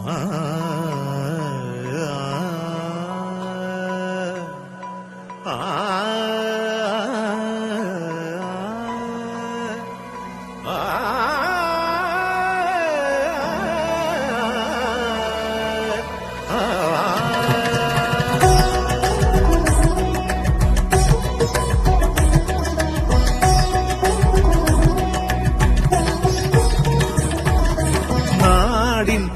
നാടിൻ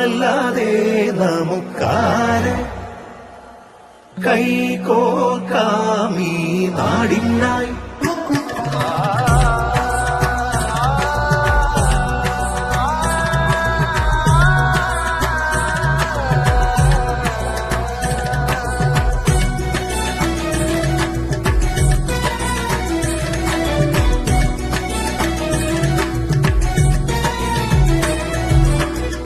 നാമല്ലാതെ നമുക്കാര് കൈകോർക്കാമീ നാടിനായി.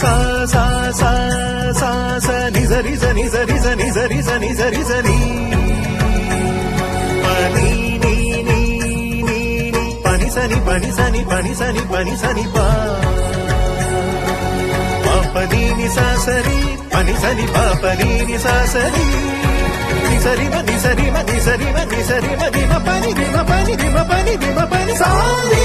సా సా సా సా స నిజ నిజ నిజ నిజ నిజ నిజ నిజ నిజ నీ పని నీ నీ నీ నీ పని సని పని సని పని సని పని సని పా పాపనీని సాసరి పని సని పాపనీని సాసరి నిసరిమ నిసరిమ నిసరిమ నిసరిమ దిమ పని దిమ పని దిమ పని దిమ పని సారి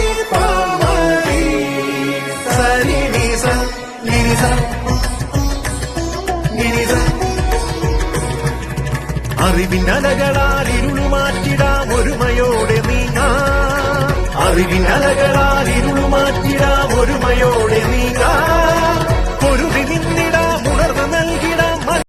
അറിവിനലകളാൽ ഇരുളു മാറ്റിടാം ഒരുമയോടെ നീങ്ങാം. അറിവിനലകളാൽ ഇരുളു മാറ്റിടാം ഒരുമയോടെ നീങ്ങാം.